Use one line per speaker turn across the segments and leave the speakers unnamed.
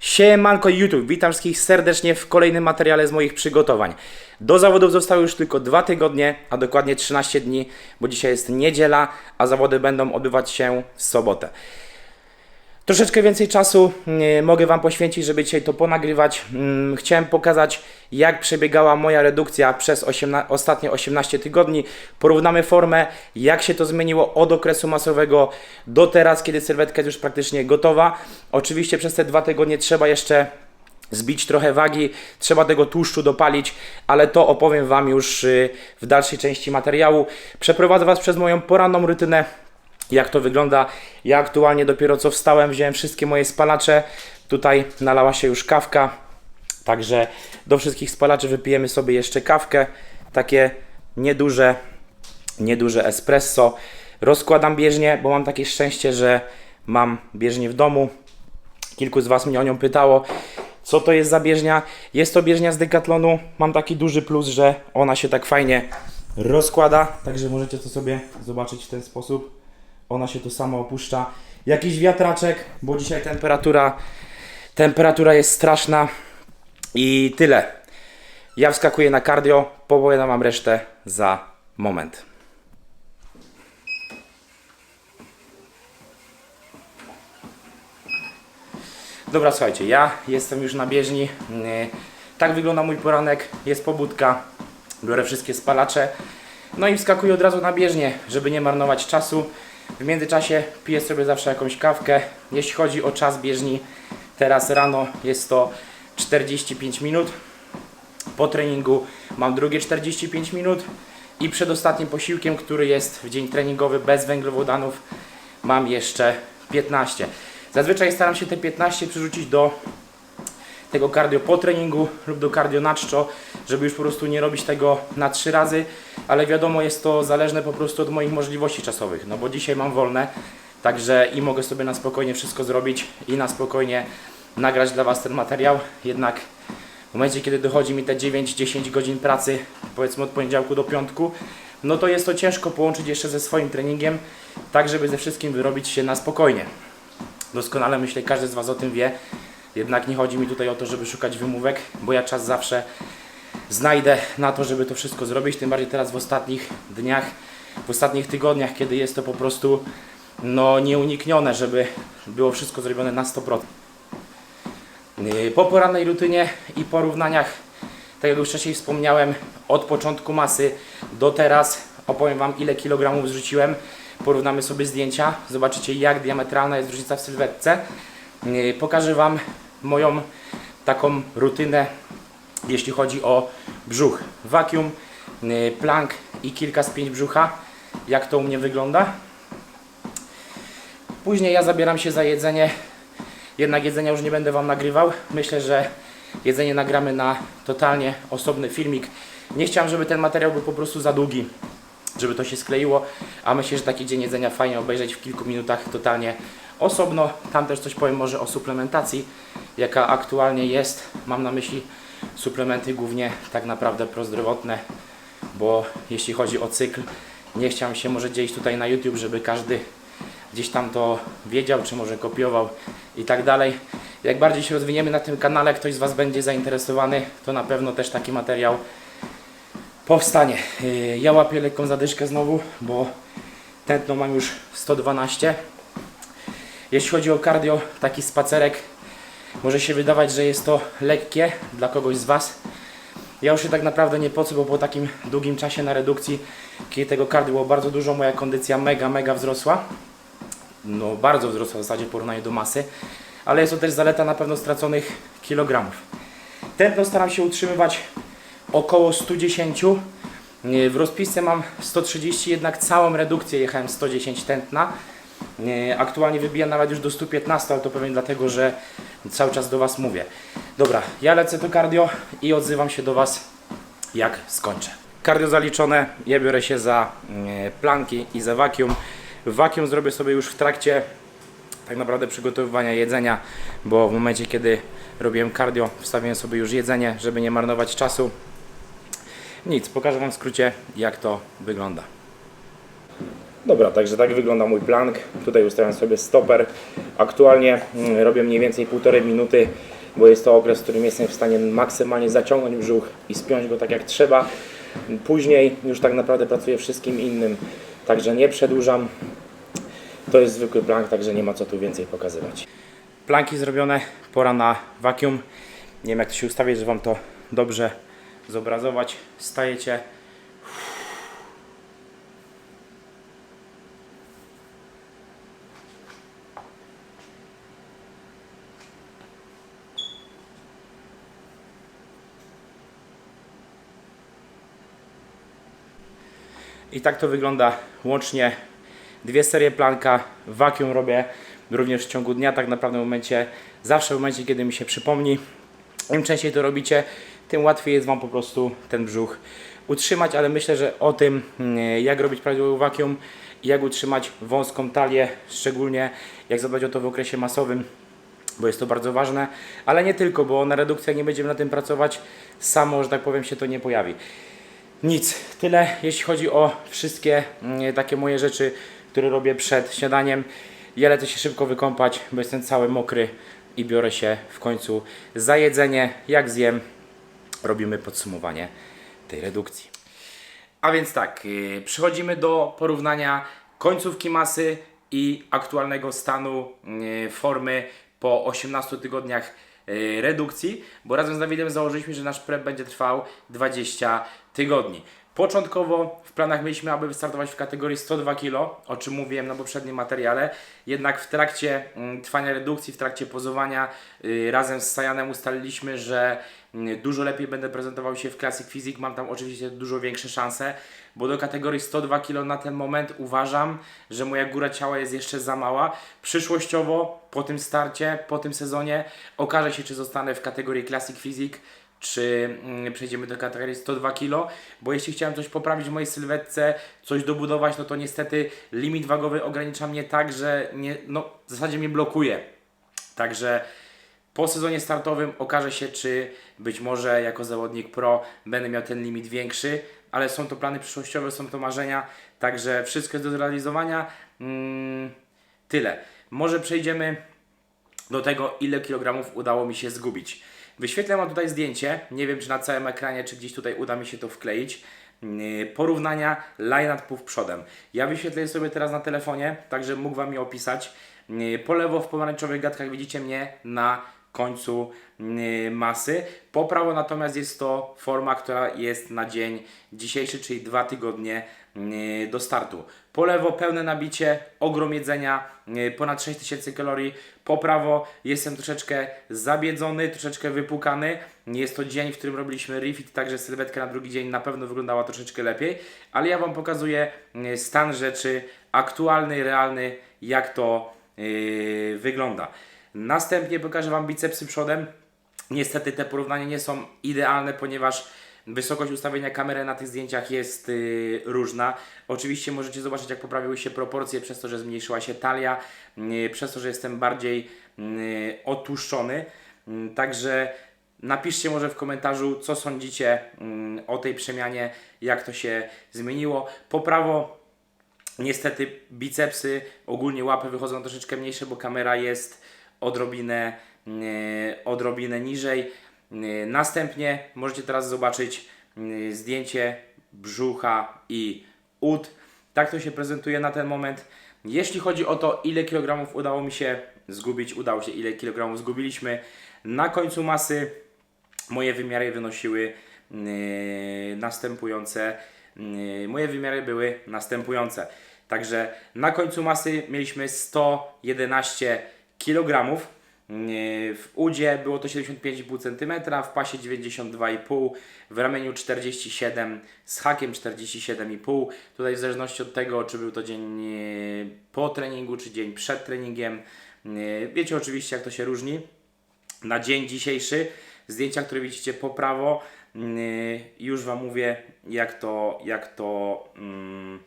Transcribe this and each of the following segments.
Siemanko YouTube, witam wszystkich serdecznie w kolejnym materiale z moich przygotowań. Do zawodów zostały już tylko dwa tygodnie, a dokładnie 13 dni, bo dzisiaj jest niedziela, a zawody będą odbywać się w sobotę. Troszeczkę więcej czasu mm, mogę Wam poświęcić, żeby dzisiaj to ponagrywać. Mm, Chciałem pokazać, jak przebiegała moja redukcja przez 18, ostatnie 18 tygodni. Porównamy formę, jak się to zmieniło od okresu masowego do teraz, kiedy sylwetka jest już praktycznie gotowa. Oczywiście przez te dwa tygodnie trzeba jeszcze zbić trochę wagi, trzeba tego tłuszczu dopalić, ale to opowiem Wam już y, w dalszej części materiału. Przeprowadzę Was przez moją poranną rutynę, jak to wygląda. Ja aktualnie dopiero co wstałem, wziąłem wszystkie moje spalacze. Tutaj nalała się już kawka, także do wszystkich spalaczy wypijemy sobie jeszcze kawkę. Takie nieduże, nieduże espresso. Rozkładam bieżnię, bo mam takie szczęście, że mam bieżnię w domu. Kilku z Was mnie o nią pytało. Co to jest za bieżnia? Jest to bieżnia z Decathlonu. Mam taki duży plus, że ona się tak fajnie rozkłada. Także możecie to sobie zobaczyć w ten sposób. Ona się tu sama opuszcza. Jakiś wiatraczek, bo dzisiaj temperatura, temperatura jest straszna. I tyle. Ja wskakuję na cardio, powołam Wam resztę za moment. Dobra, słuchajcie, ja jestem już na bieżni. Yy, Tak wygląda mój poranek. Jest pobudka. Biorę wszystkie spalacze. No i wskakuję od razu na bieżnię, żeby nie marnować czasu. W międzyczasie piję sobie zawsze jakąś kawkę. Jeśli chodzi o czas bieżni, teraz rano jest to 45 minut. Po treningu mam drugie 45 minut. I przed ostatnim posiłkiem, który jest w dzień treningowy bez węglowodanów, mam jeszcze 15. Zazwyczaj staram się te 15 przerzucić do tego cardio po treningu lub do cardio na żeby już po prostu nie robić tego na trzy razy, ale wiadomo jest to zależne po prostu od moich możliwości czasowych, no bo dzisiaj mam wolne, także i mogę sobie na spokojnie wszystko zrobić i na spokojnie nagrać dla Was ten materiał, jednak w momencie kiedy dochodzi mi te 9-10 godzin pracy, powiedzmy od poniedziałku do piątku, no to jest to ciężko połączyć jeszcze ze swoim treningiem, tak żeby ze wszystkim wyrobić się na spokojnie. Doskonale myślę, każdy z Was o tym wie. Jednak nie chodzi mi tutaj o to, żeby szukać wymówek, bo ja czas zawsze znajdę na to, żeby to wszystko zrobić. Tym bardziej teraz w ostatnich dniach, w ostatnich tygodniach, kiedy jest to po prostu no, nieuniknione, żeby było wszystko zrobione na 100%. Yy, Po porannej rutynie i porównaniach, tak jak już wcześniej wspomniałem, od początku masy do teraz opowiem Wam ile kilogramów zrzuciłem. Porównamy sobie zdjęcia, zobaczycie jak diametralna jest różnica w sylwetce. Yy, Pokażę Wam moją taką rutynę, jeśli chodzi o brzuch. Vacuum, yy, plank i kilka spięć brzucha. Jak to u mnie wygląda. Później ja zabieram się za jedzenie. Jednak jedzenia już nie będę Wam nagrywał. Myślę, że jedzenie nagramy na totalnie osobny filmik. Nie chciałem, żeby ten materiał był po prostu za długi, żeby to się skleiło, a myślę, że taki dzień jedzenia fajnie obejrzeć w kilku minutach totalnie osobno. Tam też coś powiem może o suplementacji, jaka aktualnie jest. Mam na myśli suplementy głównie tak naprawdę prozdrowotne, bo jeśli chodzi o cykl, nie chciałem się może dzielić tutaj na YouTube, żeby każdy gdzieś tam to wiedział, czy może kopiował i tak dalej. Jak bardziej się rozwiniemy na tym kanale, ktoś z Was będzie zainteresowany, to na pewno też taki materiał powstanie. Yy, Ja łapię lekką zadyszkę znowu, bo tętno mam już 112. Jeśli chodzi o cardio, taki spacerek może się wydawać, że jest to lekkie dla kogoś z Was. Ja już się tak naprawdę nie pocę, bo po takim długim czasie na redukcji, kiedy tego cardio było bardzo dużo, moja kondycja mega, mega wzrosła. No bardzo wzrosła w zasadzie w porównaniu do masy, ale jest to też zaleta na pewno straconych kilogramów. Tętno staram się utrzymywać około 110. Nie, W rozpisce mam 130, jednak całą redukcję jechałem 110 tętna. Nie, Aktualnie wybijam nawet już do 115, ale to pewnie dlatego, że cały czas do Was mówię. Dobra, ja lecę to cardio i odzywam się do Was jak skończę. Cardio zaliczone, ja biorę się za e, planki i za vacuum. Vacuum zrobię sobie już w trakcie tak naprawdę przygotowywania jedzenia, bo w momencie kiedy robiłem cardio, wstawiłem sobie już jedzenie, żeby nie marnować czasu. Nic, pokażę Wam w skrócie jak to wygląda. Dobra, także tak wygląda mój plank. Tutaj ustawiam sobie stoper. Aktualnie mm, robię mniej więcej półtorej minuty, bo jest to okres, w którym jestem w stanie maksymalnie zaciągnąć brzuch i spiąć go tak jak trzeba. Później już tak naprawdę pracuję wszystkim innym, także nie przedłużam. To jest zwykły plank, także nie ma co tu więcej pokazywać. Planki zrobione, pora na vacuum. Nie wiem jak to się ustawić, żeby Wam to dobrze zobrazować. Stajecie. I tak to wygląda łącznie dwie serie planka, vacuum robię również w ciągu dnia, tak naprawdę w momencie, zawsze w momencie, kiedy mi się przypomni. Im częściej to robicie, tym łatwiej jest Wam po prostu ten brzuch utrzymać, ale myślę, że o tym, mm, jak robić prawidłowy vacuum i jak utrzymać wąską talię, szczególnie jak zadbać o to w okresie masowym, bo jest to bardzo ważne, ale nie tylko, bo na redukcjach nie będziemy na tym pracować, samo, że tak powiem, się to nie pojawi. Nic, tyle jeśli chodzi o wszystkie mm, takie moje rzeczy, które robię przed śniadaniem. Ja lecę się szybko wykąpać, bo jestem cały mokry i biorę się w końcu za jedzenie. Jak zjem, robimy podsumowanie tej redukcji. A więc tak, yy, przechodzimy do porównania końcówki masy i aktualnego stanu yy, formy po 18 tygodniach redukcji, bo razem z Dawidem założyliśmy, że nasz prep będzie trwał 20 tygodni. Początkowo w planach mieliśmy, aby wystartować w kategorii 102 kg, o czym mówiłem na poprzednim materiale. Jednak w trakcie mm, trwania redukcji, w trakcie pozowania yy, razem z Sajanem ustaliliśmy, że mm, dużo lepiej będę prezentował się w Classic Physique. Mam tam oczywiście dużo większe szanse, bo do kategorii 102 kg na ten moment uważam, że moja góra ciała jest jeszcze za mała. Przyszłościowo, po tym starcie, po tym sezonie, okaże się, czy zostanę w kategorii Classic Physique czy mm, przejdziemy do kategorii 102 kg, bo jeśli chciałem coś poprawić w mojej sylwetce, coś dobudować, no to niestety limit wagowy ogranicza mnie tak, że nie, no, w zasadzie mnie blokuje. Także po sezonie startowym okaże się, czy być może jako zawodnik pro będę miał ten limit większy, ale są to plany przyszłościowe, są to marzenia, także wszystko jest do zrealizowania. Mm, tyle. Może przejdziemy do tego, ile kilogramów udało mi się zgubić. Wyświetlę Wam tutaj zdjęcie, nie wiem czy na całym ekranie, czy gdzieś tutaj uda mi się to wkleić. Yy, Porównania line-upów przodem. Ja wyświetlę sobie teraz na telefonie, tak żebym mógł Wam je opisać. Yy, Po lewo w pomarańczowych gadkach widzicie mnie na końcu yy, masy. Po prawo natomiast jest to forma, która jest na dzień dzisiejszy, czyli dwa tygodnie yy, do startu. Po lewo pełne nabicie, ogrom jedzenia, yy, ponad 6000 kalorii. Po prawo jestem troszeczkę zabiedzony, troszeczkę wypukany. Jest to dzień, w którym robiliśmy refit, także sylwetka na drugi dzień na pewno wyglądała troszeczkę lepiej. Ale ja Wam pokazuję stan rzeczy aktualny, realny, jak to wygląda. Następnie pokażę Wam bicepsy przodem. Niestety te porównania nie są idealne, ponieważ wysokość ustawienia kamery na tych zdjęciach jest yy, różna. Oczywiście możecie zobaczyć, jak poprawiły się proporcje przez to, że zmniejszyła się talia, yy, przez to, że jestem bardziej yy. Yy, także napiszcie może w komentarzu, co sądzicie yy, o tej przemianie, jak to się zmieniło. Po prawo Niestety bicepsy, ogólnie łapy wychodzą troszeczkę mniejsze, bo kamera jest odrobinę, e, odrobinę niżej. E, Następnie możecie teraz zobaczyć e, zdjęcie brzucha i ud. Tak to się prezentuje na ten moment. Jeśli chodzi o to, ile kilogramów udało mi się zgubić, udało się, ile kilogramów zgubiliśmy, na końcu masy moje wymiary wynosiły następujące. Moje wymiary były następujące. Także na końcu masy mieliśmy 111 kg. W udzie było to 75,5 cm, w pasie 92,5, w ramieniu 47, z hakiem 47,5. Tutaj w zależności od tego, czy był to dzień yy, po treningu, czy dzień przed treningiem. Yy, Wiecie oczywiście, jak to się różni na dzień dzisiejszy. Zdjęcia, które widzicie po prawo, yy, już Wam mówię, jak to, jak to, mm,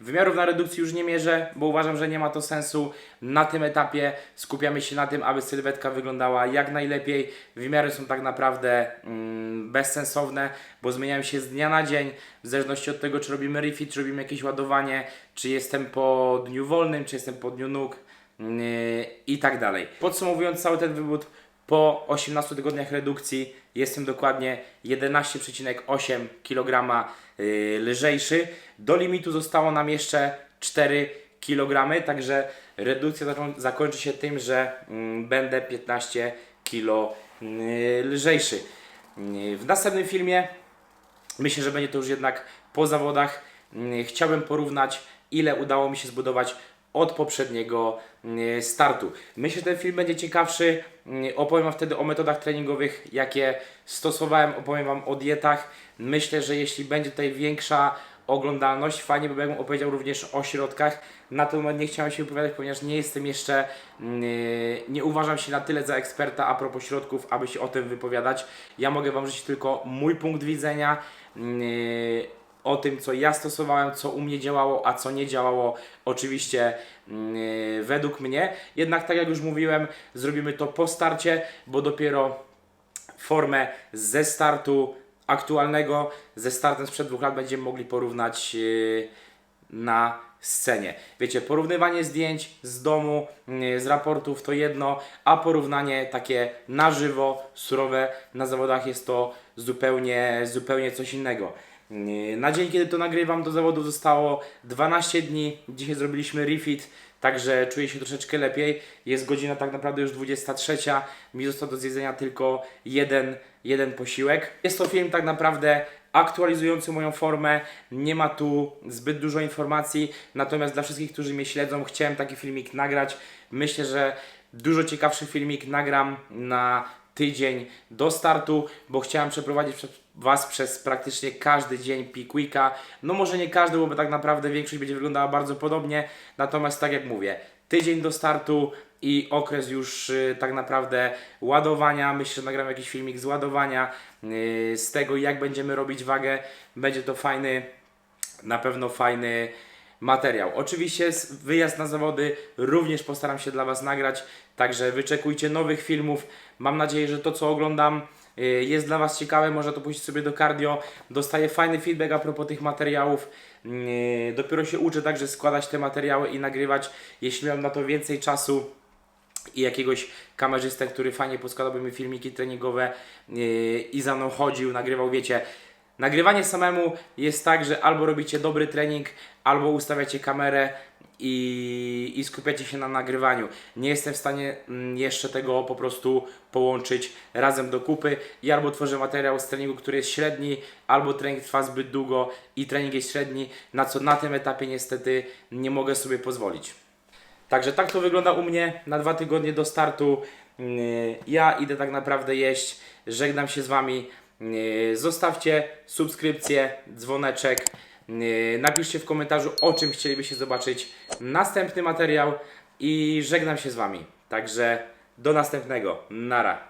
Wymiarów na redukcji już nie mierzę, bo uważam, że nie ma to sensu. Na tym etapie skupiamy się na tym, aby sylwetka wyglądała jak najlepiej. Wymiary są tak naprawdę mm, bezsensowne, bo zmieniają się z dnia na dzień, w zależności od tego, czy robimy refit, czy robimy jakieś ładowanie, czy jestem po dniu wolnym, czy jestem po dniu nóg yy, i tak dalej. Podsumowując cały ten wywód, po 18 tygodniach redukcji jestem dokładnie 11,8 kg yy, lżejszy. Do limitu zostało nam jeszcze 4 kg, także redukcja zakończy się tym, że mm, będę 15 kg yy, lżejszy. Yy, W następnym filmie Myślę, że będzie to już jednak po zawodach. Chciałbym porównać, ile udało mi się zbudować od poprzedniego mm, startu. Myślę, że ten film będzie ciekawszy. Mm, Opowiem Wam wtedy o metodach treningowych, jakie stosowałem. Opowiem Wam o dietach. Myślę, że jeśli będzie tutaj większa oglądalność, fajnie by jakbym opowiedział również o środkach. Na ten moment nie chciałem się wypowiadać, ponieważ nie jestem jeszcze, mm, nie uważam się na tyle za eksperta a propos środków, aby się o tym wypowiadać. Ja mogę Wam życzyć tylko mój punkt widzenia mm, o tym, co ja stosowałem, co u mnie działało, a co nie działało, oczywiście mm, według mnie. Jednak tak jak już mówiłem, zrobimy to po starcie, bo dopiero formę ze startu aktualnego, ze startem sprzed dwóch lat będziemy mogli porównać yy, na scenie. Wiecie, porównywanie zdjęć z domu, yy, z raportów to jedno, a porównanie takie na żywo, surowe na zawodach jest to zupełnie, zupełnie coś innego. Yy, Na dzień, kiedy to nagrywam, do zawodu zostało 12 dni. Dzisiaj zrobiliśmy refit, także czuję się troszeczkę lepiej. Jest godzina tak naprawdę już 23. Mi został do zjedzenia tylko jeden, jeden posiłek. Jest to film tak naprawdę aktualizujący moją formę. Nie ma tu zbyt dużo informacji, natomiast dla wszystkich, którzy mnie śledzą, chciałem taki filmik nagrać. Myślę, że dużo ciekawszy filmik nagram na tydzień do startu, bo chciałem przeprowadzić Was przez praktycznie każdy dzień Peak Weeka. No może nie każdy, bo tak naprawdę większość będzie wyglądała bardzo podobnie, natomiast tak jak mówię, tydzień do startu i okres już y, tak naprawdę ładowania. Myślę, że nagram jakiś filmik z ładowania, y, z tego jak będziemy robić wagę. Będzie to fajny, na pewno fajny materiał. Oczywiście wyjazd na zawody również postaram się dla Was nagrać, także wyczekujcie nowych filmów. Mam nadzieję, że to co oglądam y, jest dla Was ciekawe, można to puścić sobie do cardio. Dostaję fajny feedback a propos tych materiałów. Yy, Dopiero się uczę także składać te materiały i nagrywać. Jeśli mam na to więcej czasu, i jakiegoś kamerzystę, który fajnie poskładałby mi filmiki treningowe yy, i za mną chodził, nagrywał, wiecie. Nagrywanie samemu jest tak, że albo robicie dobry trening, albo ustawiacie kamerę i, i skupiacie się na nagrywaniu. Nie jestem w stanie mm, jeszcze tego po prostu połączyć razem do kupy i albo tworzę materiał z treningu, który jest średni, albo trening trwa zbyt długo i trening jest średni, na co na tym etapie niestety nie mogę sobie pozwolić. Także tak to wygląda u mnie na dwa tygodnie do startu. Yy, Ja idę tak naprawdę jeść. Żegnam się z Wami. Yy, Zostawcie subskrypcję, dzwoneczek. Yy, Napiszcie w komentarzu, o czym chcielibyście zobaczyć następny materiał. I żegnam się z Wami. Także do następnego. Nara.